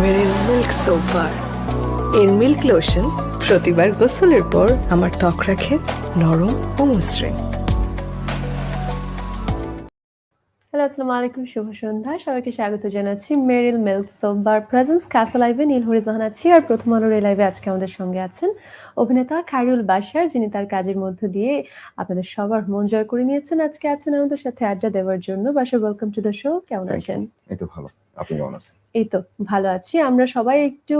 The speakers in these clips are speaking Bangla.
মেরিল মিল্ক সোপ বার এর মিল্ক লোশন প্রতিবার গোসলের পর আমার ত্বক রাখে নরম ও মসৃণ আসসালামু আলাইকুম শুভ সন্ধ্যা। সবাইকে স্বাগত জানাচ্ছি মেরিল মিল্ক সোমবার প্রেজেন্স ক্যাফে লাইভে নীলহরি জাহান আছি আর প্রথম আলোর এই লাইভে আজকে আমাদের সঙ্গে আছেন অভিনেতা খায়রুল বাশার যিনি তার কাজের মধ্য দিয়ে আপনাদের সবার মন জয় করে নিয়েছেন। আজকে আছেন আমাদের সাথে আড্ডা দেওয়ার জন্য। Bashar welcome to the show কেমন আছেন? এই তো ভালো। আপনি কেমন আছেন? এই তো, ভালো আছি। আমরা সবাই একটু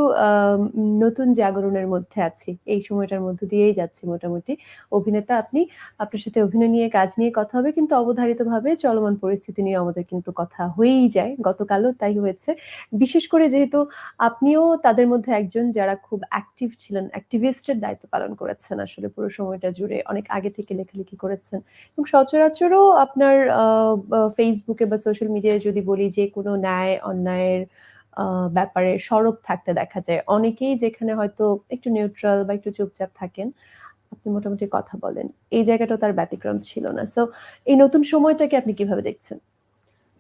নতুন জাগরণের মধ্যে আছি। এই সময়টার মধ্য দিয়েই যাচ্ছি মোটামুটি। অভিনেতা, আপনি, আপনার সাথে অভিনয় নিয়ে, কাজ নিয়ে কথা হবে, কিন্তু অবধারিতভাবে চলমান পরিস্থিতি নিয়ে আমাদের কিন্তু কথা হয়েই যায়। গতকালও তাই হয়েছে। বিশেষ করে যেহেতু আপনিও তাদের মধ্যে একজন যারা খুব অ্যাক্টিভ ছিলেন অ্যাক্টিভিস্টের দায়িত্ব পালন করেছেন আসলে পুরো সময়টা জুড়ে। অনেক আগে থেকে লেখালেখি করেছেন। এবং সচরাচরও আপনার ফেসবুকে বা সোশ্যাল মিডিয়ায় যদি বলি যে কোনো ন্যায়, অন্যায়ের ব্যাপারে সরব থাকতে দেখা যায়। অনেকেই যেখানে হয়তো একটু নিউট্রাল বা একটু চুপচাপ থাকেন আপনি মোটামুটি কথা বলেন। এই জায়গাটাও তার ব্যতিক্রম ছিল না। সো এই নতুন সময়টাকে আপনি কীভাবে দেখছেন?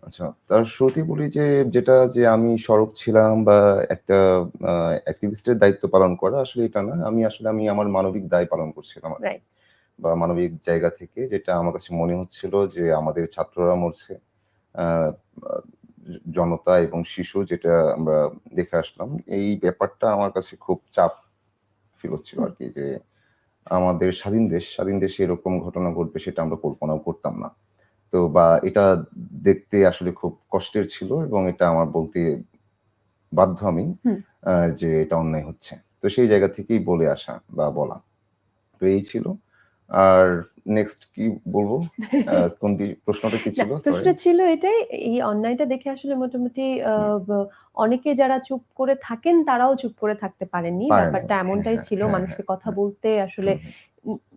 আচ্ছা তার শুরুতেই বলি যে যেটা যে আমি সরব ছিলাম বা একটা অ্যাক্টিভিস্টের দায়িত্ব পালন করা আসলে এটা না। আমি আসলে আমি আমার মানবিক দায় পালন করছিলাম বা মানবিক জায়গা থেকে যেটা আমার কাছে মনে হচ্ছিল যে আমাদের ছাত্ররা মরছে। জনতা এবং শিশু যেটা আমরা দেখে আসলাম এই ব্যাপারটা আমার কাছে খুব চাপ ফিল হচ্ছিল আর কি যে আমাদের স্বাধীন দেশ স্বাধীন দেশে এরকম ঘটনা ঘটবে সেটা আমরা কল্পনাও করতাম না। তো বা এটা দেখতে আসলে খুব কষ্টের ছিল এবং এটা আমার বলতে বাধ্য আমি আহ, যে এটা অন্যায় হচ্ছে। তো সেই জায়গা থেকেই বলে আসা বা বলা। তো এই ছিল। আর নেক্সট কি বলব? কোন প্রশ্নটা কি ছিল? প্রশ্নটা ছিল এটাই এই অন্যায়টা দেখে আসলে মোটামুটি অনেকে যারা চুপ করে থাকেন তারাও চুপ করে থাকতে পারেননি। ব্যাপারটা এমনটাই হ্যাঁ, ছিল হ্যাঁ, মানুষকে হ্যাঁ, কথা। বলতে আসলে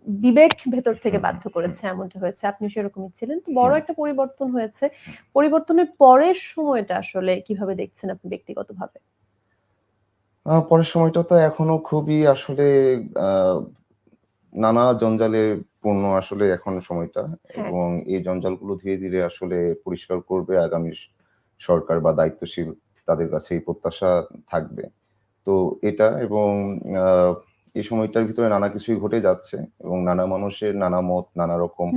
বিবেক ভেতর থেকে বাধ্য করেছে এমনটা হয়েছে। আপনি সেরকমই ছিলেন। তো বড় একটা পরিবর্তন হয়েছে। পরিবর্তনের পরের সময়টা আসলে কীভাবে দেখছেন আপনি ব্যক্তিগতভাবে? পরের সময়টা তো এখনও খুবই আসলে আহ, নানা জঞ্জালে পূর্ণ আসলে এখন সময়টা হ্যাঁ। এবং এই জঞ্জালগুলো ধীরে ধীরে আসলে পরিষ্কার করবে আগামী সরকার বা দায়িত্বশীল তাদের কাছে এই প্রত্যাশা থাকবে। তো এটা এবং এই সময়টার ভিতরে নানা কিছুই ঘটে যাচ্ছে এবং নানা মানুষের নানা মত নানা রকম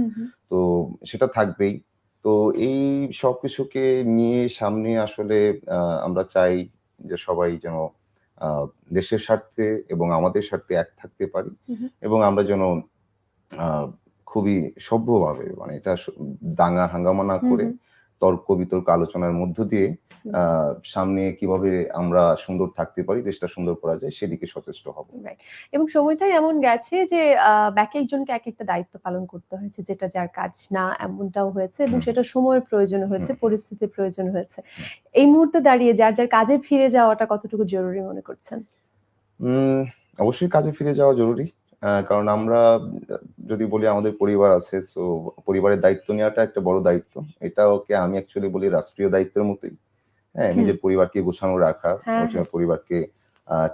তো সেটা থাকবেই। তো এই সবকিছুকে নিয়ে সামনে আসলে আমরা চাই যে সবাই যেন আহ, দেশের স্বার্থে এবং আমাদের স্বার্থে এক থাকতে পারি। এবং আমরা যেন আহ, খুবই সভ্যভাবে মানে এটা দাঙ্গা হাঙ্গামা না করে। তর্ক বিতর্ক আলোচনার মধ্য দিয়ে সামনে কীভাবে আমরা সুন্দর থাকতে পারি দেশটা সুন্দর করা যায় সেদিকে সচেষ্ট হব। এবং সময়টাই এমন গেছে যে আহ, এক একজনকে এক একটা দায়িত্ব পালন করতে হয়েছে যেটা যার কাজ না এমনটাও হয়েছে এবং সেটা সময়ের প্রয়োজন হয়েছে পরিস্থিতির প্রয়োজন হয়েছে। এই মুহূর্তে দাঁড়িয়ে যার যার কাজে ফিরে যাওয়াটা কতটুকু জরুরি মনে করছেন? উম, অবশ্যই কাজে ফিরে যাওয়া জরুরি। কারণ আমরা যদি বলি আমাদের পরিবার আছে সো পরিবারের দায়িত্ব নেওয়াটা একটা বড় দায়িত্ব। এটা ওকে আমি অ্যাকচুয়ালি বলি রাষ্ট্রীয় দায়িত্বের মতোই। হ্যাঁ নিজের পরিবারকে গোছানো রাখা হ্যাঁ, পরিবারকে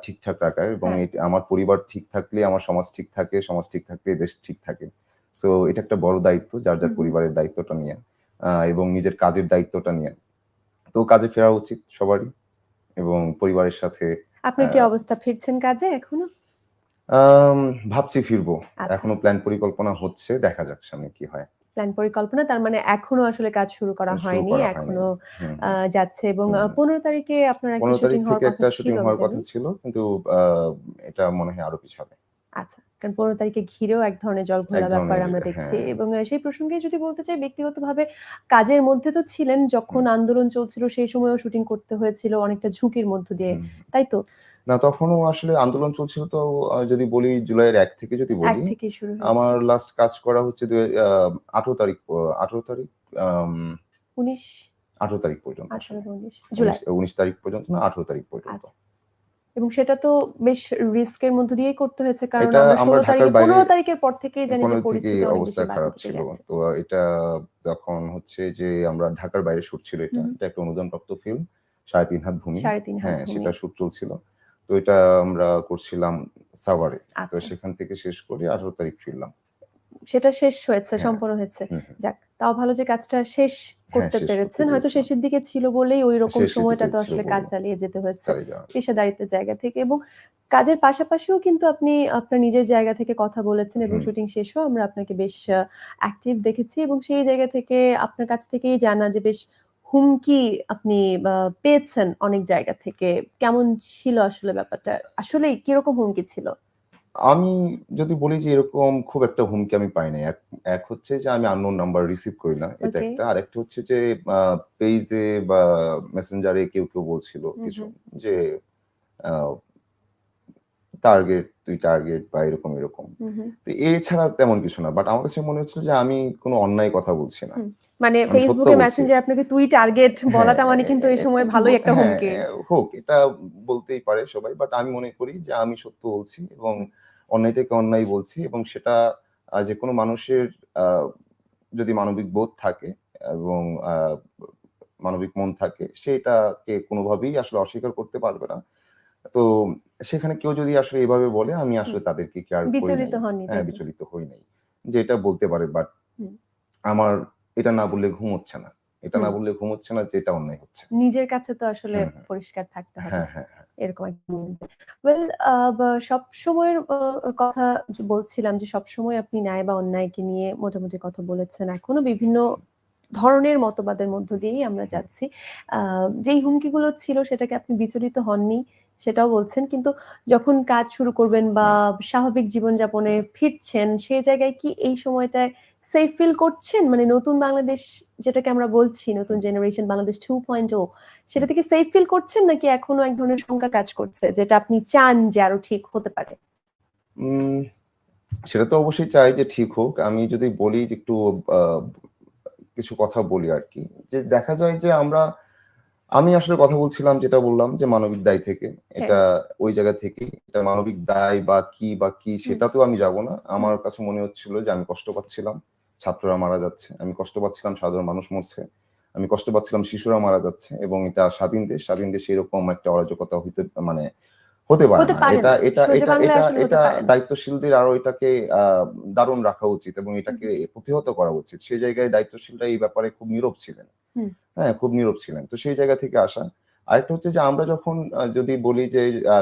ঠিকঠাক রাখা এবং হ্যাঁ। আমার পরিবার ঠিক থাকলে আমার সমাজ ঠিক থাকে সমাজ ঠিক থাকলে দেশ ঠিক থাকে। সো এটা একটা বড় দায়িত্ব যার যার পরিবারের দায়িত্বটা নিয়ে আহ, এবং নিজের কাজের দায়িত্বটা নিয়ে। তো কাজে ফেরা উচিত সবারই এবং পরিবারের সাথে আপনার কি অবস্থা? ফিরছেন কাজে এখনও? ভাবছি ফিরবো। আচ্ছা। এখনও প্ল্যান পরিকল্পনা হচ্ছে দেখা যাক সামনে কি হয়। প্ল্যান পরিকল্পনা তার মানে এখনও আসলে কাজ শুরু করা হয়নি এখনও যাচ্ছে এবং পনেরো তারিখে আপনার একটা শুটিং হওয়ার কথা শুটিং হওয়ার কথা ছিল কিন্তু এটা মনে হয় আরও পিছাবে। আচ্ছা কারণ পনেরো তারিখে ঘিরেও এক ধরনের জল ঘোলা ব্যাপার আমরা দেখছি হ্যাঁ। এবং সেই প্রসঙ্গে যদি বলতে চাই ব্যক্তিগতভাবে কাজের মধ্যে তো ছিলেন যখন আন্দোলন চলছিল সেই সময়ও শুটিং করতে হয়েছিল অনেকটা ঝুঁকির মধ্য দিয়ে। তাই তো? না তখনও আসলে আন্দোলন চলছিল তো যদি বলি জুলাইয়ের এক থেকে যদি বলি আমার লাস্ট কাজ করা হচ্ছে আঠারো তারিখ আঠারো তারিখ উনিশ? আঠারো তারিখ পর্যন্ত। উনিশ? তারিখ পর্যন্ত না আঠারো তারিখ পর্যন্ত। আচ্ছা। এবং সেটা তো বেশ রিস্কের মধ্যে দিয়েই করতে হয়েছে কারণ আমরা আমরা ষোলো তারিখে ঢাকার বাইরে- তারিখের পর থেকেই জানি যে পরিস্থিতি অবস্থা খারাপ ছিল তো এটা তখন হচ্ছে যে আমরা ঢাকার বাইরে শুট ছিল এটা এটা একটা অনুদানপ্রাপ্ত ফিল্ম সাড়ে তিন হাত ভূমি। হ্যাঁ সেটা শুট চলছিল তো এটা আমরা করছিলাম সাভারে। তো আচ্ছা। সেখান থেকে শেষ করে আঠারো তারিখ ফিরলাম। সেটা শেষ হয়েছে হ্যাঁ। সম্পন্ন হয়েছে। যাক তাও ভালো যে কাজটা শেষ করতে পেরেছেন। হয়তো শেষের দিকে ছিল বলেই ওই রকম সময়টা তো আসলে কাজ চালিয়ে যেতে হয়েছে পেশাদারিত্বের জায়গা থেকে। এবং কাজের পাশাপাশিও কিন্তু আপনি আপনার নিজের জায়গা থেকে কথা বলেছেন এবং। শুটিং শেষেও আমরা আপনাকে বেশ অ্যাক্টিভ দেখেছি। এবং সেই জায়গা থেকে আপনার কাছ থেকেই জানা যে বেশ হুমকি আপনি পেয়েছেন অনেক জায়গা থেকে? কেমন ছিল আসলে ব্যাপারটা? আসলে কীরকম হুমকি ছিল? আমি যদি বলি যে এরকম খুব একটা হুমকি আমি পাই নাই। এক হচ্ছে যে আমি আননোন নাম্বার রিসিভ করি না। এটা একটা। আর একটা হচ্ছে যে পেজে বা মেসেঞ্জারে কেউ কেউ বলছিল কিছু যে টার্গেট তুই টার্গেট বা এরকম এরকম। তো এছাড়া তেমন কিছু না। বাট আমার কাছে মনে হচ্ছিল যে আমি কোনো অন্যায় কথা বলছি না। মানে ফেসবুকে মেসেঞ্জার আপনাকে তুই টার্গেট বলাটা হ্যাঁ, মানে কিন্তু এই সময় ভালোই একটা হ্যাঁ, হুমকি। হোক এটা বলতেই পারে সবাই। বাট আমি মনে করি যে আমি সত্য বলছি এবং অন্যায়টাকে অন্যায় বলছি এবং সেটা যে কোনো মানুষের আহ, যদি মানবিক বোধ থাকে এবং আহ, মানবিক মন থাকে সেটাকে কোনোভাবেই আসলে অস্বীকার করতে পারবে না। তো সেখানে কেউ যদি আসলে এভাবে বলে আমি আসলে তাদেরকে কেয়ার বিচলিত। হ্যাঁ বিচলিত হই নাই। যে এটা বলতে পারে বাট আমার এটা না বললে ঘুম হচ্ছে না। এটা না বললে ঘুম হচ্ছে না যে এটা অন্যায় হচ্ছে। নিজের কাছে তো আসলে। পরিষ্কার থাকতে হবে। হ্যাঁ হ্যাঁ হ্যাঁ। এরকম ওয়েল সব সময়ের কথা বলছিলাম যে সব সময় আপনি ন্যায় বা অন্যায়কে নিয়ে মোটামুটি কথা বলেছেন এখনও বিভিন্ন ধরনের মতবাদের মধ্য দিয়েই আমরা যাচ্ছি। আহ, যেই হুমকিগুলো ছিল সেটাকে আপনি বিচলিত হননি সেটাও বলছেন। কিন্তু যখন কাজ শুরু করবেন বা স্বাভাবিক জীবনযাপনে ফিরছেন, সেই জায়গায় কি এই সময়টায় সেফ ফিল করছেন? মানে নতুন বাংলাদেশ যেটাকে আমরা বলছি, নতুন generation Bangladesh two point O সেটা থেকে সেফ ফিল করছেন নাকি এখনও এক ধরনের শঙ্কা কাজ করছে যেটা আপনি চান যে আরও ঠিক হতে পারে? সেটা তো অবশ্যই চাই যে ঠিক হোক। আমি যদি বলি একটু কিছু কথা বলি আর কি। যে দেখা যায় যে আমরা আমি আসলে কথা বলছিলাম যেটা বললাম যে মানবিক দায় থেকে। এটা ওই জায়গা থেকে এটা মানবিক দায় বা কি বা কি সেটা তো আমি যাব না। আমার কাছে মনে হচ্ছিল যে আমি কষ্ট পাচ্ছিলাম ছাত্ররা মারা যাচ্ছে। আমি কষ্ট পাচ্ছিলাম সাধারণ মানুষ মরছে। আমি কষ্ট পাচ্ছিলাম শিশুরা মারা যাচ্ছে এবং এটা স্বাধীন দেশ। স্বাধীন দেশে এরকম একটা অরাজকতা হইতে মানে হতে পারে না। এটা এটা এটা এটা এটা দায়িত্বশীলদের আরও এটাকে আহ দারুণ রাখা উচিত এবং এটাকে প্রতিহত করা উচিত। সেই জায়গায় দায়িত্বশীলরা এই ব্যাপারে খুব নীরব ছিলেন। হ্যাঁ খুব নীরব ছিলেন। তো সেই জায়গা থেকে আসা। আরেকটা হচ্ছে যে আমরা যখন যদি বলি যে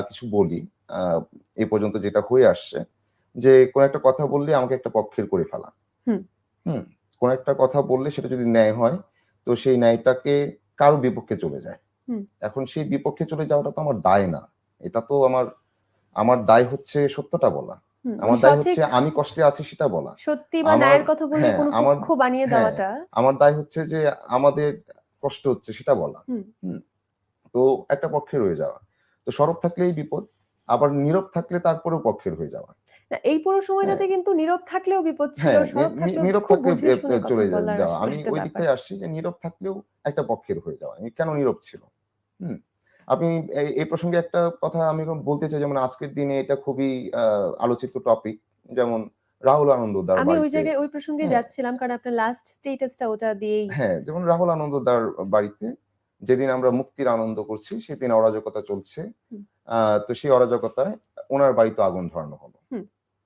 কিছু বলি এই পর্যন্ত যেটা হয়ে আসছে যে কোন একটা কথা বললে আমাকে একটা পক্ষের করে ফেলা। হুম। হুম কোন একটা কথা বললে সেটা যদি ন্যায় হয় তো সেই ন্যায়টাকে কারও বিপক্ষে চলে যায়। এখন সেই বিপক্ষে চলে যাওয়াটা তো আমার দায় না। এটা তো আমার আমার দায় হচ্ছে সত্যটা বলা। আমার দায় হচ্ছে আমি কষ্টে আছি সেটা বলা। সত্যি বা ন্যায়ের কথা বলে হ্যাঁ, কোনো আমার- পক্ষ বানিয়ে হ্যাঁ, দেওয়াটা। আমার দায় হচ্ছে যে আমাদের কষ্ট হচ্ছে সেটা বলা। তো একটা পক্ষে রয়ে যাওয়া। তো সরব থাকলেই বিপদ আবার নীরব থাকলে তারপরেও পক্ষের হয়ে যাওয়া। এই পুরো সময়টাতে কিন্তু নীরব থাকলেও বিপদ ছিল হ্যাঁ নীরব থাকলে চলে যাওয়া। আমি ওই। দিকটাই আসছি যে নীরব থাকলেও একটা পক্ষের হয়ে যাওয়া। কেন নীরব ছিল? হুম আপনি এই- প্রসঙ্গে একটা কথা আমি বলতে চাই যেমন আজকের দিনে এটা খুবই আলোচিত টপিক যেমন রাহুল আনন্দদার আমি ওই জায়গায় ওই প্রসঙ্গে হ্যাঁ। যাচ্ছিলাম কারণ আপনার লাস্ট স্টেটাসটা ওটা দিয়েই হ্যাঁ যেমন রাহুল আনন্দদার বাড়িতে যেদিন আমরা মুক্তির আনন্দ করছি সেদিন অরাজকতা চলছে। আহ, তো সেই অরাজকতায় ওনার বাড়িতে আগুন ধরানো হলো।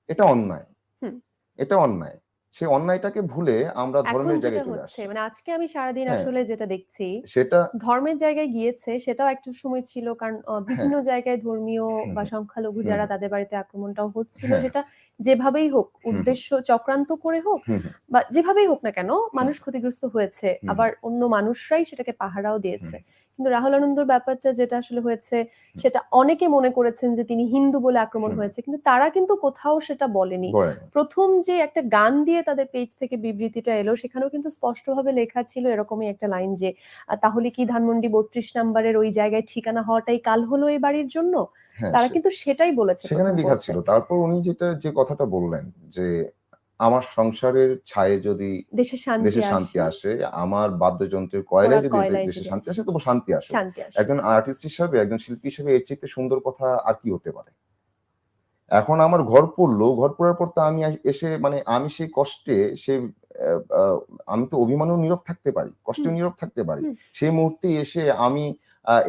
এটা অন্যায়। এটা অন্যায়। সেই অন্যায়টাকে ভুলে আমরা এখন ধর্মের যেটা জায়গায় চলে হচ্ছে আসছি মানে আজকে আমি সারাদিন হ্যাঁ। আসলে যেটা দেখছি সেটা ধর্মের জায়গায় গিয়েছে সেটাও একটা সময় ছিল কারণ আহ, বিভিন্ন জায়গায় ধর্মীয় হ্যাঁ। হুম, বা সংখ্যালঘু হুম, যারা তাদের বাড়িতে আক্রমণটাও হচ্ছিল হ্যাঁ। যেটা যেভাবেই হোক উদ্দেশ্য চক্রান্ত করে হোক বা যেভাবেই হোক না কেন মানুষ ক্ষতিগ্রস্ত হয়েছে আবার অন্য মানুষরাই সেটাকে পাহারাও দিয়েছে। কিন্তু রাহুল আনন্দর ব্যাপারটা যেটা আসলে হয়েছে সেটা অনেকে মনে করেছেন যে তিনি হিন্দু বলে আক্রমণ হয়েছে কিন্তু তারা কিন্তু কোথাও সেটা বলেনি। প্রথম যে একটা গান দিয়ে তাদের পেজ থেকে বিবৃতিটা এলো সেখানেও কিন্তু স্পষ্টভাবে লেখা ছিল এরকমই একটা লাইন যে তাহলে কি ধানমন্ডি বত্রিশ নাম্বারের ওই জায়গায় ঠিকানা হওয়াটাই কাল হলো এই বাড়ির জন্য? হ্যাঁ তারা কিন্তু সেটাই বলেছে সেখানে লেখা ছিল। তারপর উনি যেটা যে কথাটা বললেন যে আমার সংসারের ছায়ে যদি দেশে শান্তি আসে। আমার বাদ্যযন্ত্রের কয়লায় যদি দেশে শান্তি আসে। তবু শান্তি আসে। একজন আর্টিস্ট হিসাবে একজন শিল্পী হিসাবে এর চাইতে সুন্দর কথা আর কি হতে পারে? এখন আমার ঘর পড়ল ঘর পড়ার পর তো আমি এসে মানে আমি সেই কষ্টে সে আমি তো অভিমানেও নীরব থাকতে পারি কষ্টে নীরব থাকতে পারি। সেই মুহূর্তে এসে আমি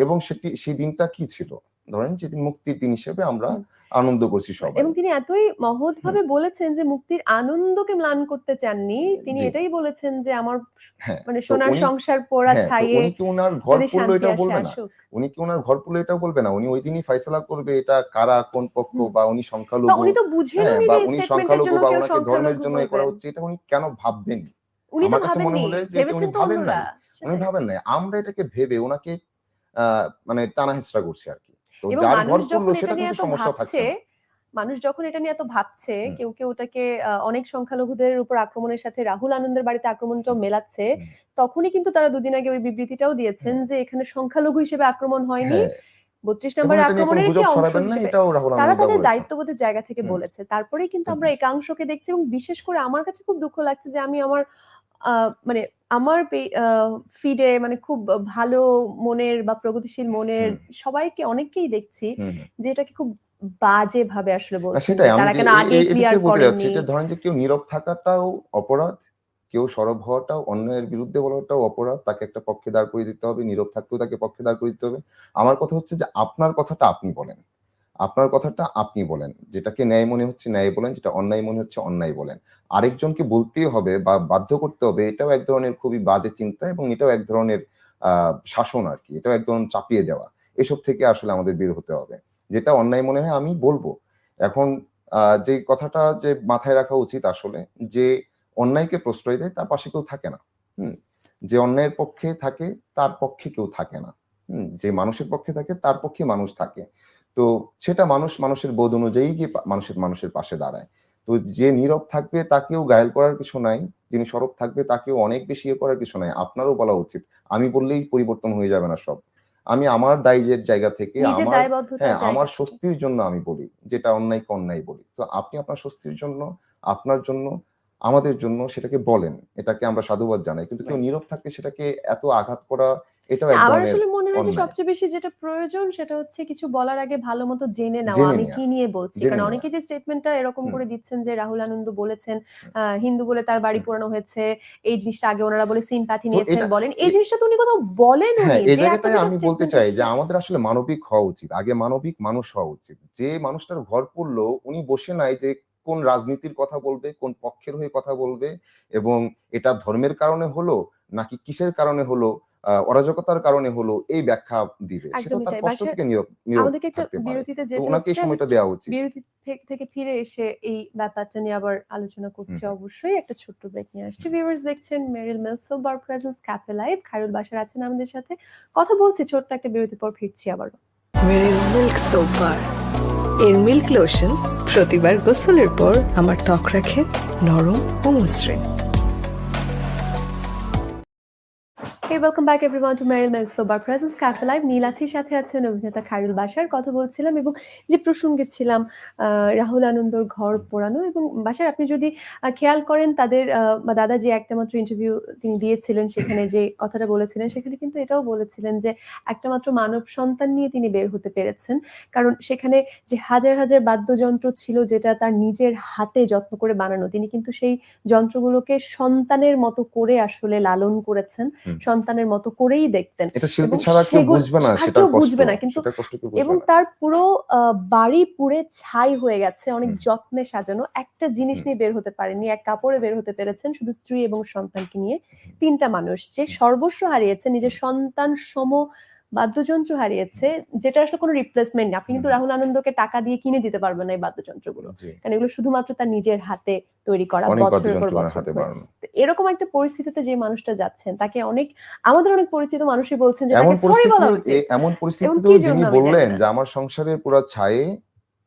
এবং সেটি সেই দিনটা কি ছিল? ধরেন যেদিন মুক্তির দিন হিসেবে আমরা আনন্দ করছি সবাই। এবং তিনি এতই মহৎ ভাবে বলেছেন যে মুক্তির আনন্দকে ম্লান করতে চাননি। তিনি এটাই বলেছেন যে আমার হ্যাঁ মানে সোনার সংসার পোড়া হ্যাঁ, ছাইয়ে উনি কি ওনার ঘর পুরলো শান্তি বলবে না? উনি কি ওনার ঘর পুরলো এটাও বলবে না? উনি ওই দিনই ফয়সালা করবে এটা কারা কোন পক্ষ বা উনি সংখ্যালঘু? উনি তো বুঝেননি হ্যাঁ যে বা উনি সংখ্যালঘু বা ওনাকে ধর্মের জন্য এ করা হচ্ছে এটা উনি কেন ভাববেন? উনি তো ভাবেননি। ভেবেছেন তো ভাবেন নাই উনি। ভাবেন নাই আমরা এটাকে ভেবে ওনাকে আহ, মানে টানা হেঁচড়া করছি আর কি। তো যার ঘর সেটা কিন্তু সমস্যা থাকছে ভাবছে মানুষ যখন এটা নিয়ে এত ভাবছে কেউ কেউ ওটাকে অনেক সংখ্যালঘুদের উপর আক্রমণের সাথে রাহুল আনন্দের বাড়িতে আক্রমণটাও মেলাচ্ছে। তখনই কিন্তু তারা দুদিন আগে ওই বিবৃতিটাও দিয়েছেন। যে এখানে সংখ্যালঘু হিসেবে আক্রমণ হয়নি। হ্যাঁ। বত্রিশ কোনো আক্রমণের অংশ হিসেবে? তারা তাদের দায়িত্ববোধের জায়গা থেকে বলেছে। তারপরেই কিন্তু আমরা একাংশকে দেখছি এবং বিশেষ করে আমার কাছে খুব দুঃখ লাগছে যে আমি আমার মানে আমার ফিডে মানে খুব ভালো মনের বা প্রগতিশীল মনের সবাইকে অনেককেই দেখছি। যে এটাকে খুব বাজে ভাবে আসলে আমি তারা কেন আগে ক্লিয়ার ধরেন যে কেউ নীরব থাকাটাও অপরাধ কেউ সরব হওয়াটাও অন্যের বিরুদ্ধে বলাটাও অপরাধ তাকে একটা পক্ষে দাঁড় করে দিতে হবে নীরব থাকতেও তাকে পক্ষে দাঁড় করে দিতে হবে। আমার কথা হচ্ছে যে আপনার কথাটা আপনি বলেন। আপনার কথাটা আপনি বলেন। যেটাকে ন্যায় মনে হচ্ছে ন্যায় বলেন, যেটা অন্যায় মনে হচ্ছে অন্যায় বলেন। আরেকজনকে বলতেই হবে বা বাধ্য করতে হবে, এটাও এক ধরনের খুবই বাজে চিন্তা এবং এটাও এক ধরনের শাসন আর কি এটাও এক ধরনের চাপিয়ে দেওয়া। এসব থেকে আসলে আমাদের বের হতে হবে। যেটা অন্যায় মনে হয় আমি বলব। এখন যে কথাটা যে মাথায় রাখা উচিত আসলে, যে অন্যায়কে প্রশ্রয় দেয়, তার পাশে কেউ থাকে না। হুম? যে অন্যায়ের পক্ষে থাকে, তার পক্ষে কেউ থাকে না। যে মানুষের পক্ষে থাকে, তার পক্ষে মানুষ থাকে। তো সেটা মানুষ মানুষের বোধ অনুযায়ী গিয়ে মানুষের মানুষের পাশে দাঁড়ায়। তো যে নীরব থাকবে তাকেও ঘায়ল করার কিছু নাই যিনি সরব থাকবে তাকেও অনেক বেশি ইয়ে করার কিছু নাই। আপনারও বলা উচিত আমি বললেই পরিবর্তন হয়ে যাবে না সব। আমি আমার দায়িত্বের জায়গা থেকে আমার হ্যাঁ আমার স্বস্তির জন্য আমি বলি যেটা অন্যায়কে অন্যায় বলি। তো আপনি আপনার স্বস্তির জন্য আপনার জন্য আমাদের জন্য সেটাকে বলেন। এটাকে আমরা সাধুবাদ জানাই। কিন্তু কেউ নীরব থাকলে সেটাকে এত আঘাত করা এটাও এক আমার আসলে মনে হয় যে সবচেয়ে বেশি যেটা প্রয়োজন সেটা হচ্ছে কিছু বলার আগে ভালো মতো জেনে নেওয়া আমি কি নিয়ে বলছি? কারণ অনেকে যে স্টেটমেন্টটা এরকম করে দিচ্ছেন যে রাহুল আনন্দ বলেছেন হিন্দু বলে তার বাড়ি। পোড়ানো হয়েছে এই জিনিসটা আগে ওনারা বলে সিম্প্যাথি নিয়েছেন বলেন। এই জিনিসটা তো উনি কোথাও বলেন হ্যাঁ এই যে জায়গাটায় আমি বলতে চাই যে আমাদের আসলে মানবিক হওয়া উচিত আগে মানবিক মানুষ হওয়া উচিত। যে মানুষটার ঘর পড়ল উনি বসে নাই যে কোন রাজনীতির কথা বলবে কোন পক্ষের হয়ে কথা বলবে এবং এটা ধর্মের কারণে হলো নাকি কিসের কারণে হলো অরাজকতার কারণে হলো এই ব্যাখ্যা দিবে। সেটা তার কষ্ট থেকে নীরব আমাদেরকে একটা বিরতিতে যেতে ওনাকে সময়টা দেওয়া উচিত। বিরতি থেকে ফিরে এসে এই ব্যাপারটা নিয়ে আবার আলোচনা করছি অবশ্যই। একটা ছোট্ট ব্রেক নিয়ে আসছি। ভিউয়ার্স দেখছেন মেরিল মিলসো বার presence cafe live Khairul Bashar আছেন আমাদের সাথে। কথা বলছি ছোট্ট একটা বিরতির পর ফিরছি আবার মেরিল মিল্ক সোপ বার এর মিল্ক লোশন প্রতিবার গোসলের পর আমার ত্বক রাখে নরম ও মসৃণ। Hey, welcome back everyone to Merrill Milk Sober Presence Cafe Live. নীলাচির সাথে আছেন অভিনেতা খায়রুল বাসার কথা বলছিলাম এবং যে প্রসঙ্গে ছিলাম রাহুল আনন্দর ঘর পোড়ানো এবং বাসার আপনি যদি খেয়াল করেন তাদের দাদা যে একটা মাত্র ইন্টারভিউ তিনি দিয়েছিলেন সেখানে যে কথাটা বলেছিলেন সেখানে কিন্তু এটাও বলেছিলেন যে একটা মাত্র মানব সন্তান নিয়ে তিনি বের হতে পেরেছেন কারণ সেখানে যে হাজার হাজার বাদ্যযন্ত্র ছিল যেটা তার নিজের হাতে যত্ন করে বানানো তিনি কিন্তু সেই যন্ত্রগুলোকে সন্তানের মতো করে আসলে লালন করেছেন। সন্তানের মতো করেই দেখতেন। এটা শিল্পী এবং ছাড়া কেউ বুঝবে না সেটা বুঝবে না, কিন্তু- এবং তার পুরো আহ, বাড়ি পুড়ে ছাই হয়ে গেছে অনেক যত্নে সাজানো। একটা জিনিস নিয়ে বের হতে পারেনি এক কাপড়ে বের হতে পেরেছেন শুধু স্ত্রী এবং সন্তানকে নিয়ে। তিনটা মানুষ যে সর্বস্ব হারিয়েছে নিজের সন্তান সম বাদ্যযন্ত্র হারিয়েছে যেটা আসলে কোনো রিপ্লেসমেন্ট নেই। আপনি কিন্তু রাহুল আনন্দকে টাকা দিয়ে কিনে দিতে পারবেন না এই বাদ্যযন্ত্রগুলো। কারণ এগুলো শুধুমাত্র তার নিজের হাতে তৈরি করা বছরের পর বছর। এরকম একটা পরিস্থিতিতে যে মানুষটা যাচ্ছেন তাকে অনেক আমাদের অনেক পরিচিত মানুষই বলছেন যে এমন তাকে সরি বলা উচিত। এমন পরিস্থিতিতেও যিনি বললেন যে আমার সংসারে পুরো ছায়ে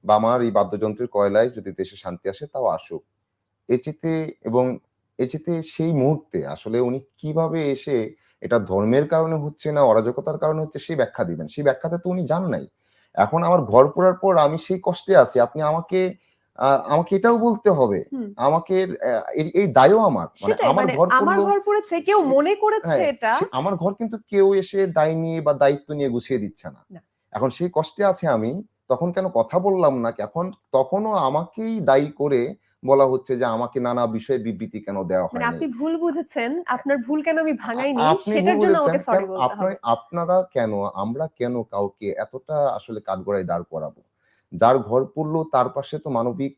বা আমার এই বাদ্যযন্ত্রের কয়লায় যদি দেশে শান্তি আসে তাও আসুক। এচিতে এবং এচিতে সেই মুহূর্তে আসলে উনি কীভাবে এসে এটা ধর্মের কারণে হচ্ছে না অরাজকতার কারণে হচ্ছে সেই ব্যাখ্যা দিবেন। সেই ব্যাখ্যাতে তো উনি জান নাই। এখন আমার ঘর পোড়ার পর আমি সেই কষ্টে আছি আপনি আমাকে আমাকে এটাও বলতে হবে। আমাকে এই- দায়ও আমার। মানে আমার মানে ঘর আমার ঘর পড়েছে কেউ মনে করেছে হ্যাঁ, এটা। আমার ঘর কিন্তু কেউ এসে দায় নিয়ে বা দায়িত্ব নিয়ে গুছিয়ে দিচ্ছে না। না। এখন সেই কষ্টে আছে আমি তখন কেন কথা বললাম না? এখন তখনও আমাকেই দায়ী করে বলা হচ্ছে যে আমাকে নানা বিষয়ে বিবৃতি কেন দেওয়া মানে হয়নি? আপনি ভুল বুঝেছেন আপনার ভুল কেন আমি ভাঙাইনি সেটার জন্য আমাকে সরি বলতে হবে। আপনারা কেন আমরা কেন কাউকে এতটা আসলে কাঠগড়ায় দাঁড় করাবো? যার ঘর পড়ল তার পাশে তো মানবিক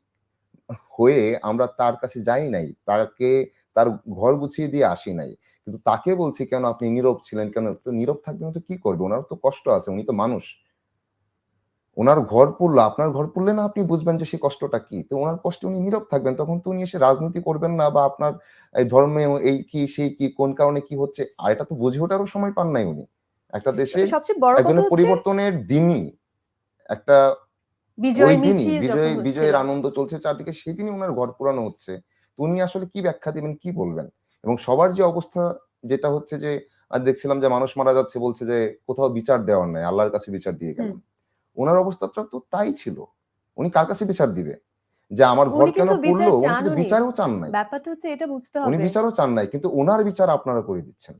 হয়ে আমরা তার কাছে যাই নাই তাকে তার ঘর গুছিয়ে দিয়ে আসি নাই। কিন্তু তাকে বলছি কেন আপনি নীরব ছিলেন? কেন? তো নীরব থাকবেন তো কি করবে? ওনার তো কষ্ট আছে উনি তো মানুষ। ওনার ঘর পড়ল আপনার ঘর পড়লে না আপনি বুঝবেন যে সেই কষ্টটা কি। তো ওনার কষ্টে উনি নীরব থাকবেন তখন তো উনি এসে রাজনীতি করবেন না বা আপনার এই ধর্মে এই কি সেই কি কোন কারণে কি হচ্ছে আর এটা তো বুঝে ওঠারও সময় পান নাই উনি। একটা দেশে সবচেয়ে একজনের পরিবর্তনের দিনই একটা বিজয় দিনই বিজয় বিজয়ের আনন্দ চলছে চারদিকে সেই দিনই ওনার ঘর পুরানো হচ্ছে। উনি আসলে কি ব্যাখ্যা দিবেন কি বলবেন? এবং সবার যে অবস্থা যেটা হচ্ছে যে দেখছিলাম যে মানুষ মারা যাচ্ছে বলছে যে কোথাও বিচার দেওয়ার নাই আল্লাহর কাছে বিচার দিয়ে গেলাম। ওনার অবস্থাটা তো তাই ছিল। উনি কার কাছে বিচার দিবে? যে আমার ঘর কেন পড়ল উনি কিন্তু বিচারও চান নাই। ব্যাপারটা হচ্ছে এটা বুঝতে হবে। উনি বিচারও চান নাই কিন্তু ওনার বিচার আপনারা করে দিচ্ছেন।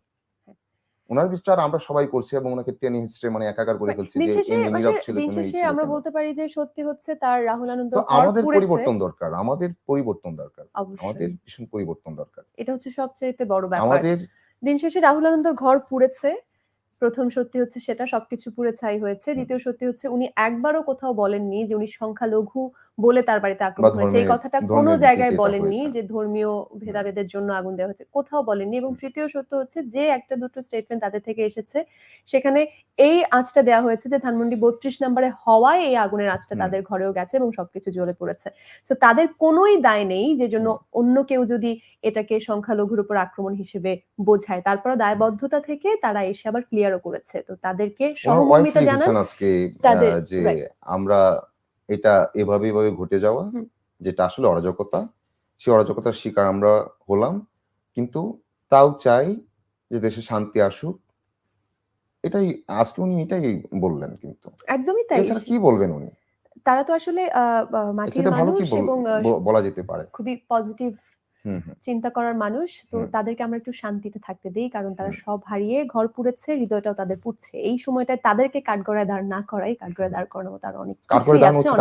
ওনার বিচার আমরা সবাই করছি এবং ওনাকে টেনে হিস্ট্রে মানে একাকার করে ফেলছি দিন যে এমনি নীরব ছিল আমরা বলতে পারি যে সত্যি হচ্ছে তার রাহুল আনন্দ আমাদের পরিবর্তন দরকার আমাদের পরিবর্তন দরকার আমাদের ভীষণ পরিবর্তন দরকার। এটা হচ্ছে সবচাইতে বড় ব্যাপার। আমাদের দিন শেষে রাহুল আনন্দর ঘর পুড়েছে। প্রথম সত্যি হচ্ছে সেটা সবকিছু পুড়ে ছাই হয়েছে। দ্বিতীয় সত্যি হচ্ছে উনি একবারও কোথাও বলেননি যে উনি সংখ্যালঘু বলে তার বাড়িতে আক্রমণ হয়েছে। এই কথাটা কোনো জায়গায় বলেননি যে ধর্মীয় ভেদাভেদের জন্য আগুন দেওয়া হয়েছে। কোথাও বলেননি এবং তৃতীয় সত্য হচ্ছে যে একটা দুটো স্টেটমেন্ট তাদের থেকে এসেছে সেখানে এই আঁচটা দেওয়া হয়েছে যে ধানমন্ডি বত্রিশ নম্বরে হওয়ায় এই আগুনের আঁচটা তাদের ঘরেও গেছে এবং সবকিছু জ্বলে পড়েছে। তো তাদের কোনোই দায় নেই যে জন্য অন্য কেউ যদি এটাকে সংখ্যালঘুর উপর আক্রমণ হিসেবে বোঝায়। তারপরে দায়বদ্ধতা থেকে তারা এসে আবার ক্লিয়ারও করেছে। তো তাদেরকে সহমর্মিতা জানান আজকে যে আমরা এটা এভাবে এভাবে ঘটে যাওয়া যেটা আসলে অরাজকতা সেই অরাজকতার শিকার আমরা হলাম। কিন্তু তাও চাই যে দেশে শান্তি আসুক। এটাই আজকে উনি এটাই বললেন কিন্তু। একদমই তাই। কি বলবেন উনি? তারা তো আসলে মাটির মানুষ এবং বলা যেতে পারে? খুবই পজিটিভ চিন্তা করার মানুষ তো তাদেরকে আমরা একটু শান্তিতে থাকতে দেই কারণ তারা সব হারিয়ে ঘর পুড়েছে হৃদয়টাও তাদের পুড়ছে। এই সময়টায় তাদেরকে কাঠগড়ায় দাঁড় না করাই কাঠগড়ায় দাঁড় করানো মতো আরও অনেক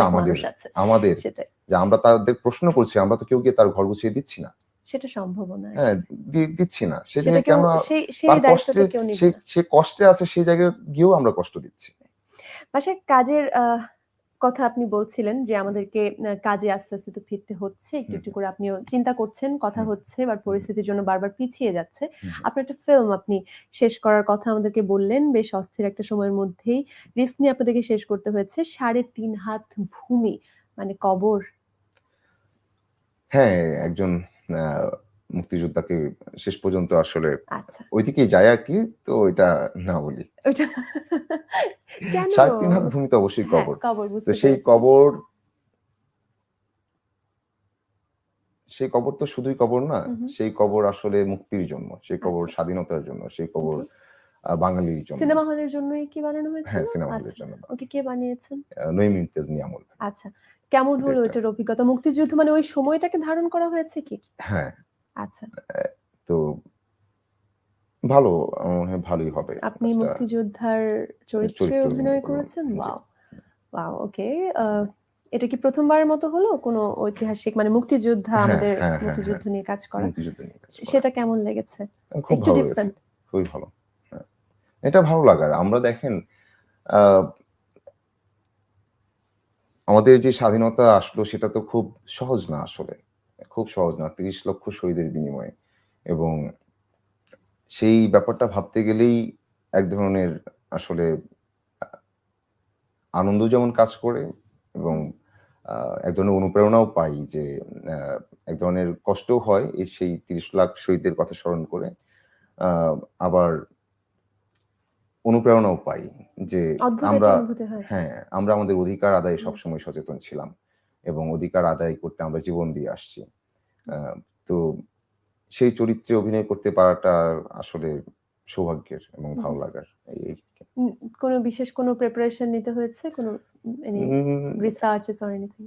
আমাদের। আমাদের। যে আমরা তাদের প্রশ্ন করছি আমরা তো কেউ গিয়ে তার ঘর গুছিয়ে দিচ্ছি না। সেটা সম্ভব না। হ্যাঁ দিচ্ছি না। সে সেটা জায়গায় সেই তার কষ্টে সে কষ্টে আছে সেই জায়গায় গিয়েও আমরা কষ্ট দিচ্ছি। পাশে কাজের আহ, কথা আপনি বলছিলেন যে আমাদেরকে কাজে আস্তে আস্তে তো ফিরতে হচ্ছে একটু একটু করে আপনিও চিন্তা করছেন কথা হচ্ছে এবার পরিস্থিতির জন্য বারবার পিছিয়ে যাচ্ছে। আপনার একটা ফিল্ম আপনি শেষ করার কথা আমাদেরকে বললেন বেশ অস্থির একটা সময়ের মধ্যেই। রিস্ক নিয়ে আপনাদেরকে শেষ করতে হয়েছে সাড়ে তিন হাত ভূমি মানে কবর। হ্যাঁ একজন মুক্তিযোদ্ধাকে শেষ পর্যন্ত আসলে আচ্ছা। ওইদিকেই যায় আর কি তো এটা না বলি। সাড়ে তিন হাত ভূমি তো অবশ্যই হ্যাঁ, কবর। তো সেই। কবর সেই কবর তো শুধুই কবর না। সেই কবর আসলে মুক্তির জন্য সেই কবর আচ্ছা। স্বাধীনতার জন্য সেই কবর. বাঙালির জন্য। সিনেমা হলের জন্যই কি বানানো হয়েছে হ্যাঁ সিনেমা হলের আচ্ছা। জন্য ওকে কে বানিয়েছেন? নঈম ইমতিয়াজ নিয়ামুল আচ্ছা। কেমন হলো এটা- এটার অভিজ্ঞতা? মুক্তিযুদ্ধ মানে ওই সময়টাকে ধারণ করা হয়েছে কি? হ্যাঁ আচ্ছা। তো ভালো আমার মনে হয় ভালোই হবে আপনি কাজটা। মুক্তিযোদ্ধার চরিত্রে চরিত্রে অভিনয় অভিনয় করলাম, করেছেন? জি। ওয়াও ওয়াও ওকে এটা কি প্রথমবারের মতো হলো? কোনো ঐতিহাসিক মানে মুক্তিযোদ্ধা হ্যাঁ, আমাদের হ্যাঁ, হ্যাঁ, মুক্তিযুদ্ধ নিয়ে কাজ করা মুক্তিযুদ্ধ নিয়ে কাজ করা। সেটা কেমন লেগেছে? খুব একটু ভালো লেগেছে। ডিফারেন্ট খুবই ভালো। হ্যাঁ। এটা ভালো লাগার। আমরা দেখেন আহ, আমাদের যে স্বাধীনতা আসলো সেটা তো খুব সহজ না আসলে। খুব সহজ না তিরিশ লক্ষ শহীদের বিনিময়ে। এবং সেই ব্যাপারটা ভাবতে গেলেই এক ধরনের আসলে আনন্দ যেমন কাজ করে এবং এক ধরনের অনুপ্রেরণাও পাই যে আহ, এক ধরনের কষ্টও হয় এই সেই তিরিশ লাখ শহীদদের কথা স্মরণ করে। আহ, আবার অনুপ্রেরণাও পাই যে আমরা হয়। হ্যাঁ আমরা আমাদের অধিকার আদায়ে সবসময় সচেতন ছিলাম। এবং অধিকার আদায় করতে আমরা জীবন দিয়ে আসছি। তো সেই চরিত্রে অভিনয় করতে পারাটা আসলে সৌভাগ্যের এবং ভালো লাগার এই কোনো বিশেষ কোনো প্রিপারেশন নিতে হয়েছে? কোনো রিসার্চেস অর এনিথিং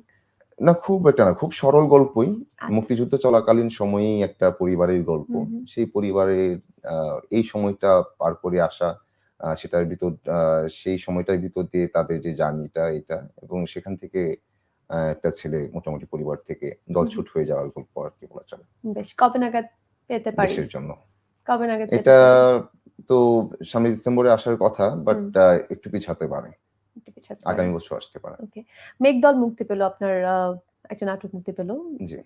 না খুব একটা না খুব সরল গল্পই। আচ্ছা। মুক্তিযুদ্ধ চলাকালীন সময়েই একটা পরিবারের গল্প। সেই পরিবারের এই সময়টা পার করে আসা সেটার ভিতর সেই সময়টার ভিতর দিয়ে তাদের যে জার্নিটা এটা এবং সেখান থেকে একটা ছেলে মোটামুটি পরিবার থেকে দলছুট হয়ে যাওয়ার গল্প আর কি বলা চলে। বেশ কবে নাগাদ পেতে পারি? দেশের জন্য। কবে নাগাদ এটা তো সামনে ডিসেম্বরে আসার কথা বাট একটু পিছাতে পারে। আগামী বছর আসতে পারে। ওকে। মেঘদল মুক্তি পেল আপনার একটা নাটক মুক্তি পেল।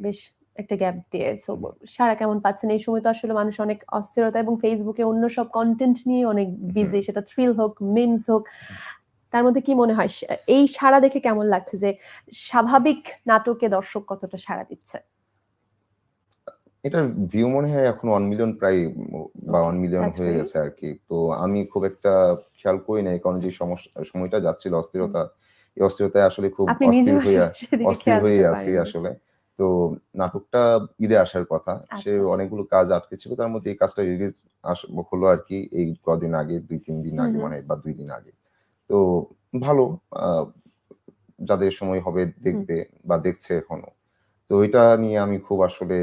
বেশ একটা গ্যাপ দিয়ে। সো সারা কেমন পাচ্ছেন? এই সময় তো আসলে মানুষ অনেক অস্থিরতা এবং ফেসবুকে অন্য সব কন্টেন্ট নিয়ে অনেক বিজি সেটা থ্রিল হোক মিমস হোক তার মধ্যে কি মনে হয়? এই সারা দেখে কেমন লাগছে যে স্বাভাবিক নাটকে দর্শক কতটা সাড়া দিচ্ছে? এটার ভিউ মনে হয় এখন ওয়ান মিলিয়ন প্রায় বা ওয়ান মিলিয়ন হয়ে গেছে আর কি। তো আমি খুব একটা খেয়াল করি নাই কারণ যে সময়টা যাচ্ছিল অস্থিরতা এই অস্থিরতায় আসলে খুব অস্থির হয়ে অস্থির হয়ে আছি আসলে। তো নাটকটা ঈদে আসার কথা। সে আচ্ছা। অনেকগুলো কাজ আটকে ছিল তার মধ্যে এই কাজটা রিলিজ হলো আর কি এই কদিন আগে দুই তিন দিন আগে। মানে বা দুই দিন আগে। তো ভালো আহ, যাদের সময় হবে দেখবে বা দেখছে এখনও। তো এটা নিয়ে আমি খুব আসলে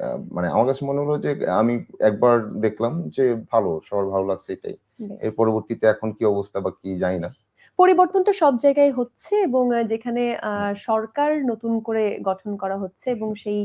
আহ, মানে আমার কাছে মনে হলো যে আমি একবার দেখলাম যে ভালো সবার ভালো লাগছে এটাই। এর পরবর্তীতে এখন কি অবস্থা বা কি জানি না। পরিবর্তনটা সব জায়গায় হচ্ছে এবং যেখানে সরকার নতুন করে গঠন করা হচ্ছে এবং সেই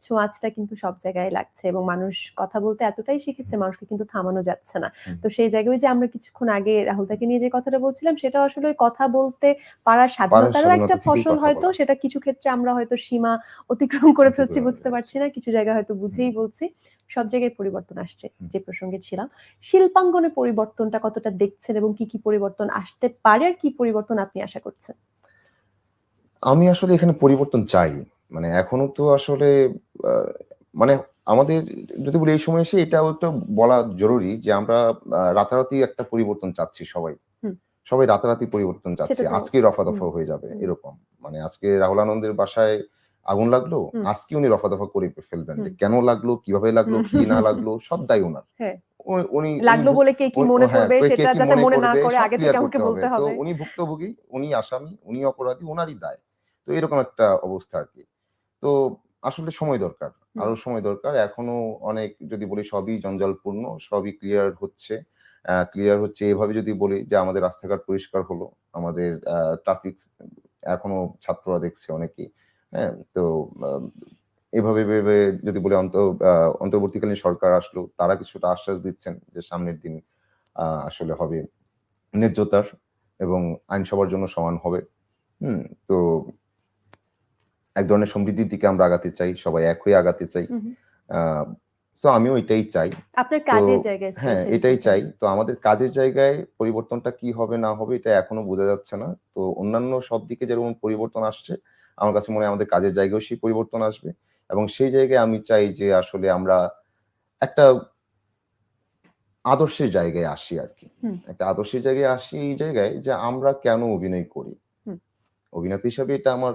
ছোঁয়াচটা কিন্তু সব জায়গায় লাগছে এবং মানুষ কথা বলতে এতটাই শিখেছে মানুষকে কিন্তু থামানো যাচ্ছে না। তো সেই জায়গায় যে আমরা কিছুক্ষণ আগে রাহুল তাকে নিয়ে যে কথাটা বলছিলাম সেটা আসলে কথা বলতে পারার স্বাধীনতারও একটা ফসল হয়তো সেটা কিছু ক্ষেত্রে আমরা হয়তো সীমা অতিক্রম করে ফেলছি বুঝতে পারছি না কিছু জায়গায় হয়তো বুঝেই বলছি। সব জায়গায় পরিবর্তন আসছে যে প্রসঙ্গে ছিলাম। শিল্পাঙ্গনে পরিবর্তনটা কতটা দেখছেন এবং কি কি পরিবর্তন আসতে পারে আর কি পরিবর্তন আপনি আশা করছেন? আমি আসলে এখানে পরিবর্তন চাই। মানে এখনও তো আসলে মানে আমাদের যদি বলি এই সময় এসে এটাও একটা বলা জরুরি যে আমরা রাতারাতি একটা পরিবর্তন চাচ্ছি সবাই। সবাই রাতারাতি পরিবর্তন চাচ্ছে। আজকে রফা দফা হয়ে যাবে এরকম। মানে আজকে রাহুল আনন্দের বাসায় আগুন লাগল? আজকে উনি রফা দফা করে ফেলবেন যে কেন লাগল কীভাবে লাগল কি না লাগল সব দায় ওনার। উনি- লাগল বলে কে কি মনে হ্যাঁ, করবে সেটা যাতে মনে না করে আগে থেকে আমাকে বলতে তো হবে। উনি ভুক্তভোগী উনি আসামি উনি অপরাধী ওনারই দায়। তো এরকম একটা অবস্থা আর কি। তো আসলে সময় দরকার। আরও সময় দরকার। এখনও অনেক যদি বলি সবই জঞ্জালপূর্ণ সবই ক্লিয়ার হচ্ছে। ক্লিয়ার হচ্ছে এভাবে যদি বলি যে আমাদের রাস্তাঘাট পরিষ্কার হলো আমাদের ট্রাফিক এখনও ছাত্ররা দেখছে অনেকেই। হ্যাঁ তো এভাবে ভেবে যদি বলি অন্ত অন্তর্বর্তীকালীন সরকার আসলো তারা কিছুটা আশ্বাস দিচ্ছেন যে সামনের দিন আহ, আসলে হবে ন্যায্যতার এবং আইনসভার জন্য সমান হবে হম তো এক ধরনের সমৃদ্ধির দিকে আমরা আগাতে চাই সবাই এক হয়ে আগাতে চাই। সো আমিও এটাই চাই। আপনার কাজের জায়গায় হ্যাঁ এটাই চাই। তো আমাদের কাজের জায়গায় পরিবর্তনটা কি হবে না হবে এটা এখনও বোঝা যাচ্ছে না। তো অন্যান্য সব দিকে যেরকম পরিবর্তন আসছে আমার কাছে মনে হয় আমাদের কাজের জায়গায় সেই পরিবর্তন আসবে। এবং সেই জায়গায় আমি চাই যে আসলে আমরা একটা আদর্শের জায়গায় আসি আর কি। একটা আদর্শের জায়গায় আসি এই জায়গায় যে আমরা কেন অভিনয় করি। অভিনেতা হিসাবে এটা আমার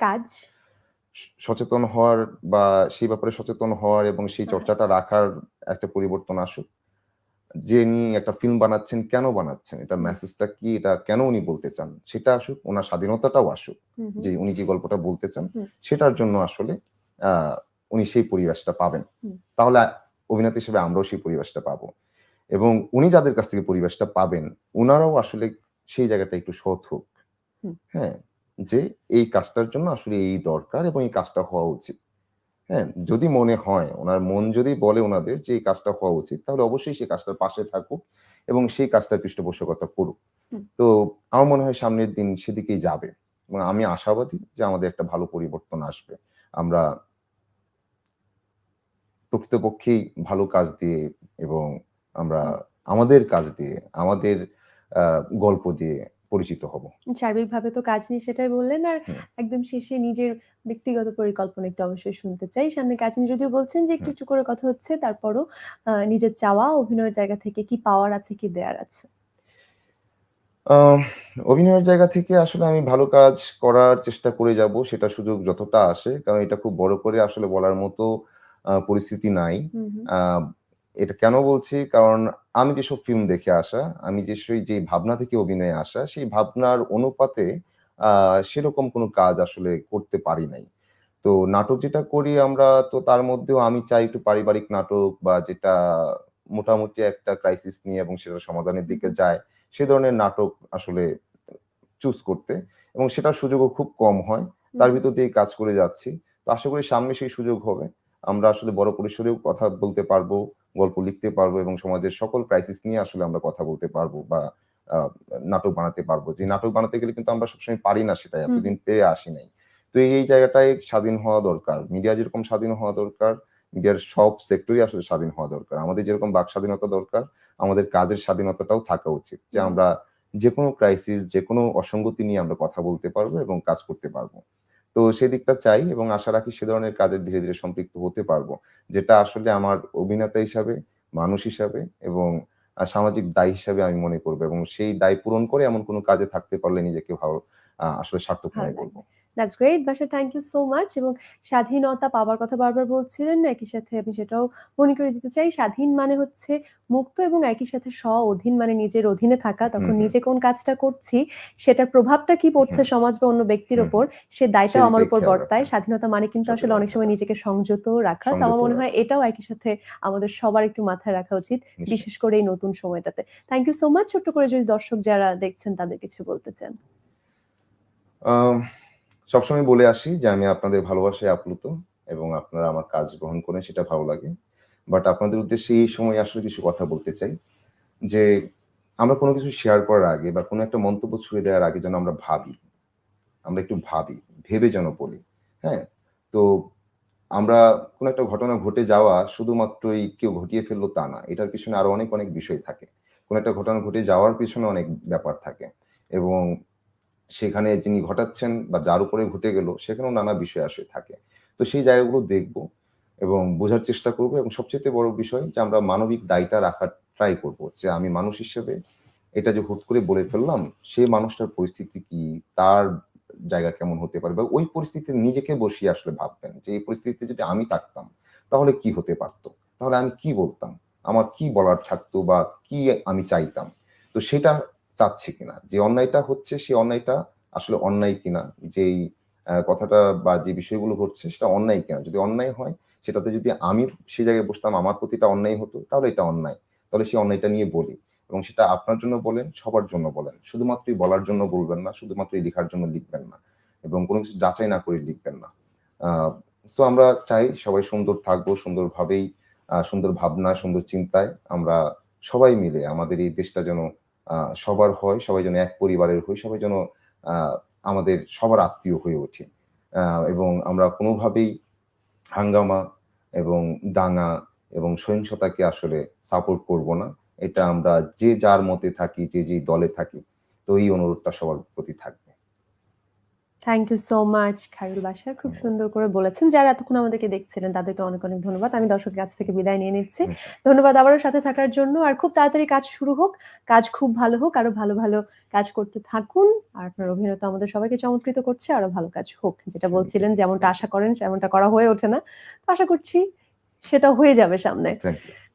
কাজ? সচেতন হওয়ার বা সেই ব্যাপারে সচেতন হওয়ার এবং সেই। চর্চাটা রাখার একটা পরিবর্তন আসুক। যে নিয়ে একটা ফিল্ম বানাচ্ছেন কেন বানাচ্ছেন? এটা মেসেজটা কি? এটা কেন উনি বলতে চান? সেটা আসুক ওনার স্বাধীনতাটাও আসুক। যে উনি যে গল্পটা বলতে চান? সেটার জন্য আসলে আহ উনি সেই পরিবেশটা পাবেন। তাহলে অভিনেতা হিসেবে আমরাও সেই পরিবেশটা পাবো। এবং উনি যাদের কাছ থেকে পরিবেশটা পাবেন ওনারাও আসলে সেই জায়গাটা একটু সৎ হোক। হ্যাঁ যে এই কাজটার জন্য আসলে এই দরকার এবং এই কাজটা হওয়া উচিত। হ্যাঁ যদি মনে হয় ওনার মন যদি বলে ওনাদের যে এই কাজটা হওয়া উচিত তাহলে অবশ্যই সেই কাজটার পাশে থাকুক এবং সেই কাজটার পৃষ্ঠপোষকতা করুক। তো আমার মনে হয় সামনের দিন সেদিকেই যাবে এবং আমি আশাবাদী যে আমাদের একটা ভালো পরিবর্তন আসবে। আমরা প্রকৃতপক্ষেই ভালো কাজ দিয়ে এবং আমরা আমাদের কাজ দিয়ে আমাদের আহ, গল্প দিয়ে পরিচিত হব। সার্বিকভাবে তো কাজ নিয়ে সেটাই বললেন আর একদম শেষে নিজের ব্যক্তিগত পরিকল্পনা একটু অবশ্যই শুনতে চাই। সামনে কাজ নিয়ে যদিও বলছেন যে একটু। একটু করে কথা হচ্ছে তারপরও নিজের চাওয়া অভিনয়ের জায়গা থেকে কি পাওয়ার আছে কি দেয়ার আছে? অভিনয়ের জায়গা থেকে আসলে আমি ভালো কাজ করার চেষ্টা করে যাব সেটা সুযোগ যতটা আসে কারণ এটা খুব বড় করে আসলে বলার মতো পরিস্থিতি নাই। এটা কেন বলছি? কারণ আমি যেসব ফিল্ম দেখে আসা আমি যে সেই যে ভাবনা থেকে অভিনয়ে আসা সেই ভাবনার অনুপাতে আহ, সেরকম কোনো কাজ আসলে করতে পারি নাই। তো নাটক যেটা করি আমরা তো তার মধ্যেও আমি চাই একটু পারিবারিক নাটক বা যেটা মোটামুটি একটা ক্রাইসিস নিয়ে এবং সেটা সমাধানের দিকে যায় সে ধরনের নাটক আসলে চুজ করতে এবং সেটার সুযোগও খুব কম হয়। তার। ভিতর দিয়ে কাজ করে যাচ্ছি। তো আশা করি সামনে সেই সুযোগ হবে। আমরা আসলে বড় পরিসরেও কথা বলতে পারব। গল্প লিখতে পারব এবং সমাজের সকল ক্রাইসিস নিয়ে আসলে আমরা কথা বলতে পারব বা নাটক বানাতে পারব। যে নাটক বানাতে গেলে কিন্তু আমরা সবসময় পারি না সেটা এতদিন পেয়ে আসি নাই। তো এই জায়গাটায় স্বাধীন হওয়া দরকার। মিডিয়া যেরকম স্বাধীন হওয়া দরকার মিডিয়ার সব সেক্টরই আসলে স্বাধীন হওয়া দরকার। আমাদের যেরকম বাক স্বাধীনতা দরকার আমাদের কাজের স্বাধীনতাটাও থাকা উচিত যে আমরা যে কোনো ক্রাইসিস যে কোনো অসঙ্গতি নিয়ে আমরা কথা বলতে পারব এবং কাজ করতে পারব। তো সেই দিকটা চাই এবং আশা রাখি সে ধরনের কাজে ধীরে ধীরে সম্পৃক্ত হতে পারব যেটা আসলে আমার অভিনেতা হিসাবে মানুষ হিসাবে এবং সামাজিক দায় হিসাবে আমি মনে করব এবং সেই দায় পূরণ করে এমন কোনো কাজে থাকতে পারলে নিজেকে ভালো আহ, আসলে সার্থক মনে। করব দ্যাটস গ্রেট বাসা থ্যাংক ইউ সো মাচ এবং স্বাধীনতা পাওয়ার কথা বারবার বলছিলেন একই সাথে আমি সেটাও মনে করে দিতে চাই। স্বাধীন মানে হচ্ছে মুক্ত এবং একই সাথে স্ব অধীন মানে নিজের অধীনে থাকা। তখন। নিজে কোন কাজটা করছি সেটার প্রভাবটা কি পড়ছে সমাজ বা অন্য ব্যক্তির ওপর সে দায়টাও আমার উপর বর্তায়। স্বাধীনতা মানে কিন্তু আসলে অনেক সময় নিজেকে সংযত রাখা। তো আমার মনে হয় এটাও একই সাথে আমাদের সবার একটু মাথায় রাখা উচিত বিশেষ করে এই নতুন সময়টাতে। থ্যাংক ইউ সো মাচ ছোট্ট করে যদি দর্শক যারা দেখছেন তাদের কিছু বলতে চান। সবসময় বলে আসি যে আমি আপনাদের ভালোবাসায় আপ্লুত এবং আপনারা আমার কাজ গ্রহণ করেন, সেটা ভালো লাগে। বাট আপনাদের উদ্দেশ্যে এই সময় আসলে কিছু কথা বলতে চাই, যে আমরা কোনো কিছু শেয়ার করার আগে বা কোনো একটা মন্তব্য ছুড়ে দেওয়ার আগে যেন আমরা ভাবি। আমরা একটু ভাবি, ভেবে যেন বলি হ্যাঁ? তো আমরা কোনো একটা ঘটনা ঘটে যাওয়া শুধুমাত্রই কেউ ঘটিয়ে ফেলল তা না, এটার পিছনে আরও অনেক অনেক বিষয় থাকে। কোনো একটা ঘটনা ঘটে যাওয়ার পিছনে অনেক ব্যাপার থাকে এবং সেখানে যিনি ঘটাচ্ছেন বা যার উপরে ঘটে গেল, সেখানেও নানা বিষয় আসে থাকে। তো সেই জায়গাগুলো দেখব এবং বোঝার চেষ্টা করব এবং সবচেয়ে বড় বিষয় যে আমরা মানবিক দায়টা রাখার ট্রাই করব যে আমি মানুষ হিসেবে এটা যে হুট করে বলে ফেললাম, সেই মানুষটার পরিস্থিতি কি, তার জায়গা কেমন হতে পারে বা ওই পরিস্থিতিতে নিজেকে বসিয়ে আসলে ভাববেন যে এই পরিস্থিতিতে যদি আমি থাকতাম, তাহলে কি হতে পারতো? তাহলে আমি কি বলতাম? আমার কি বলার থাকতো বা কি আমি চাইতাম? তো সেটা চাচ্ছি কিনা? যে অন্যায়টা হচ্ছে সেই অন্যায়টা আসলে অন্যায় কিনা? যেই কথাটা বা যে বিষয়গুলো ঘটছে সেটা অন্যায় কিনা? যদি অন্যায় হয়, সেটাতে যদি আমি সেই জায়গায় বসতাম, আমার প্রতি এটা অন্যায় হতো, তাহলে এটা অন্যায়। তাহলে সেই অন্যায়টা নিয়ে বলি। এবং সেটা আপনার জন্য বলেন, সবার জন্য বলেন। শুধুমাত্রই বলার জন্য বলবেন না, শুধুমাত্রই লেখার জন্য লিখবেন না। এবং কোনো কিছু যাচাই না করে লিখবেন না। সো আমরা চাই সবাই সুন্দর থাকব, সুন্দরভাবেই সুন্দর ভাবনা, সুন্দর চিন্তায় আমরা সবাই মিলে আমাদের এই দেশটা যেন সবার হয়, সবাই যেন এক পরিবারের হই, সবাই যেন আমাদের সবার আত্মীয় হয়ে ওঠে। এবং আমরা কোনোভাবেই হাঙ্গামা এবং দাঙ্গা এবং সহিংসতাকে আসলে সাপোর্ট করব না। এটা আমরা যে যার মতে থাকি, যে যে দলে থাকি, তো এই অনুরোধটা সবার প্রতি থাকবে। Thank you so much Khairul Bashar খুব সুন্দর করে বলেছেন। যারা এতক্ষণ আমাদেরকে দেখছিলেন তাদেরকে অনেক অনেক ধন্যবাদ। আমি দর্শকের কাছ থেকে বিদায় নিয়ে নিচ্ছি। ধন্যবাদ আবারও সাথে থাকার জন্য। আর খুব তাড়াতাড়ি কাজ শুরু হোক। কাজ খুব ভালো হোক আরও ভালো ভালো কাজ করতে থাকুন। আর আপনার অভিনেতা আমাদের সবাইকে চমৎকৃত করছে আরও ভালো কাজ হোক যেটা বলছিলেন যেমনটা আশা করেন যেমনটা করা হয়ে ওঠে না। তো আশা করছি সেটা হয়ে যাবে সামনে।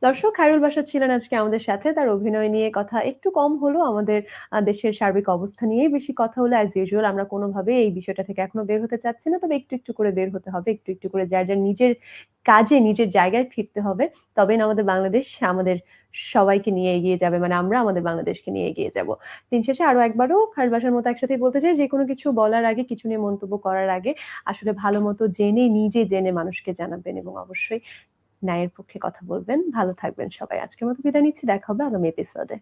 দর্শক, খায়রুল বাশার ছিলেন আজকে আমাদের সাথে। তার অভিনয় নিয়ে কথা একটু কম হলো। আমাদের দেশের সার্বিক অবস্থা নিয়েই বেশি কথা হলো। অ্যাজ ইউজুয়াল আমরা কোনোভাবে এই বিষয়টা থেকে এখনও বের হতে চাচ্ছি না। তবে একটু একটু করে বের হতে হবে। একটু একটু করে যার যার নিজের কাজে, নিজের জায়গায় ফিরতে হবে। তবে না, আমাদের বাংলাদেশ আমাদের সবাইকে নিয়ে এগিয়ে যাবে। মানে আমরা আমাদের বাংলাদেশকে নিয়ে এগিয়ে যাব। দিন শেষে আরও একবারও খায়রুল বাসার মতো একসাথে বলতে চাই যে কোনো কিছু বলার আগে, কিছু নিয়ে মন্তব্য করার আগে, আসলে ভালো মতো জেনে, নিজে জেনে মানুষকে জানাবেন এবং অবশ্যই ন্যায়ের পক্ষে কথা বলবেন। ভালো থাকবেন সবাই। আজকের মতো বিদায় নিচ্ছি। দেখা হবে আগামী এপিসোডে